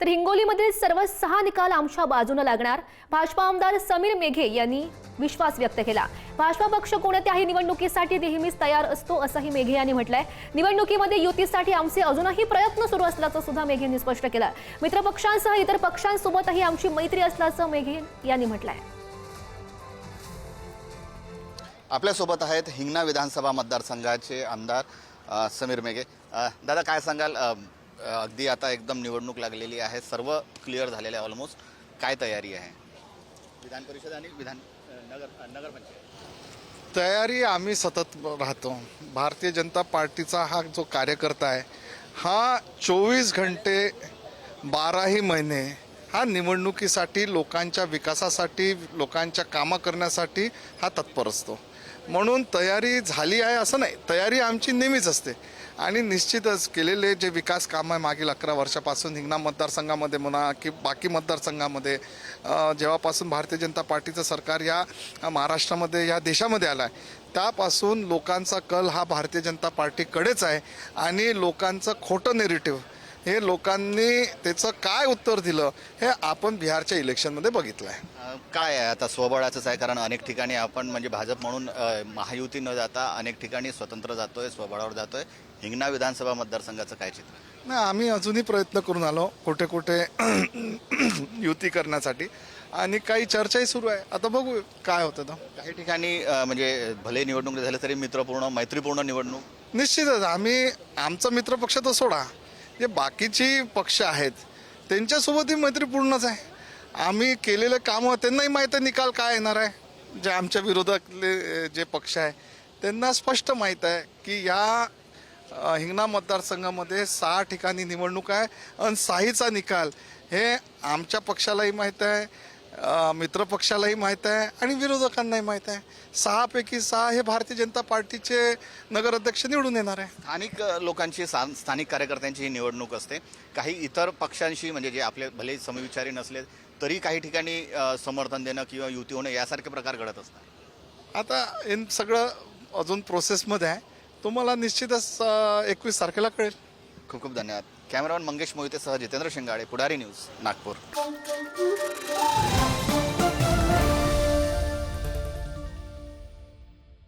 तर हिंगोलीमधील सर्व सहा निकाल आमच्या बाजूने लागणार. भाजपा आमदार समीर मेघे यांनी विश्वास व्यक्त केला. भाजपा पक्ष कोणत्याही निवडणुकीसाठी नेहमीच तयार असतो असंही मेघे यांनी म्हटलंय. निवडणुकीमध्ये युतीसाठी आमचे अजूनही प्रयत्न सुरू असल्याचं सुद्धा मेघे यांनी स्पष्ट केलं. मित्रपक्षांसह इतर पक्षांसोबतही आमची मैत्री असल्याचं मेघे यांनी म्हटलंय. आपल्यासोबत आहेत हिंगणा विधानसभा मतदारसंघाचे आमदार समीर मेघे. दादा काय सांगाल? अगदी आता एकदम निवडणूक लागलेली आहे. सर्व क्लिअर झालेले आहे ऑलमोस्ट काय तयारी आहे? विधान परिषद आणि विधान नगर नगरपंचायत. तयारी आम्ही सतत राहतो. भारतीय जनता पार्टीचा हा जो कार्यकर्ता आहे हा चोवीस घंटे बाराही महिने हा निवडणुकीसाठी लोकांच्या विकासासाठी लोकांच्या कामं करण्यासाठी हा तत्पर असतो. म्हणून तयारी झाली आहे असं नाही. तयारी आमची नेहमीच असते. आणि निश्चितच केलेले जे विकास कामं आहे मागील अकरा वर्षापासून हिंगणा मतदारसंघामध्ये म्हणा की बाकी मतदारसंघामध्ये जेव्हापासून भारतीय जनता पार्टीचं सरकार या महाराष्ट्रामध्ये या देशामध्ये आलं आहे त्यापासून लोकांचा कल हा भारतीय जनता पार्टीकडेच आहे आणि लोकांचं खोटं नेरेटिव्ह हे लोकांनी त्याचं काय उत्तर दिलं हे आपण बिहारच्या इलेक्शनमध्ये बघितलं आहे काय आहे? आता स्वबळाचंच आहे कारण अनेक ठिकाणी आपण म्हणजे भाजप म्हणून अ, महायुती न जाता अनेक ठिकाणी स्वतंत्र जातोय स्वबळावर जातोय. हिंगणा विधानसभा मतदारसंघाचं काय चित्र? नाही आम्ही अजूनही प्रयत्न करून आलो कुठे कुठे युती करण्यासाठी. आणि काही चर्चाही सुरू आहे. आता बघू काय होतं तर काही ठिकाणी अ, म्हणजे भले निवडणूक झाले तरी मित्रपूर्ण मैत्रीपूर्ण निवडणूक? निश्चितच. आम्ही आमचा मित्रपक्ष तर सोडा. जे बाकीची पक्ष आहेत त्यांच्यासोबतही मैत्रीपूर्णच आहे. आम्ही केलेलं कामं त्यांनाही माहीत आहे निकाल काय येणार आहे. जे आमच्या विरोधातले जे पक्ष आहे त्यांना स्पष्ट माहीत आहे की या हिंगणा मतदारसंघामध्ये सहा ठिकाणी निवडणूक आहे आणि साहीचा निकाल हे आमच्या पक्षालाही माहीत आहे. मित्रपक्षालाही माहीत आहे आणि विरोधकांनाही माहीत आहे. सहापैकी सहा हे भारतीय जनता पार्टीचे नगराध्यक्ष निवडून येणार आहे. स्थानिक लोकांची सा- स्थानिक कार्यकर्त्यांची ही निवडणूक असते. काही इतर पक्षांशी म्हणजे जे आपले भले समविचारी नसले तरी काही ठिकाणी समर्थन देणं किंवा युती होणं यासारखे प्रकार घडत असतात. आता हे सगळं अजून प्रोसेसमध्ये आहे. तुम्हाला निश्चितच एकवीस तारखेला कळेल. खूप खूप धन्यवाद. कॅमेरामॅन मंगेश मोहितेसह जितेंद्र शिंगाडे पुढारी न्यूज नागपूर.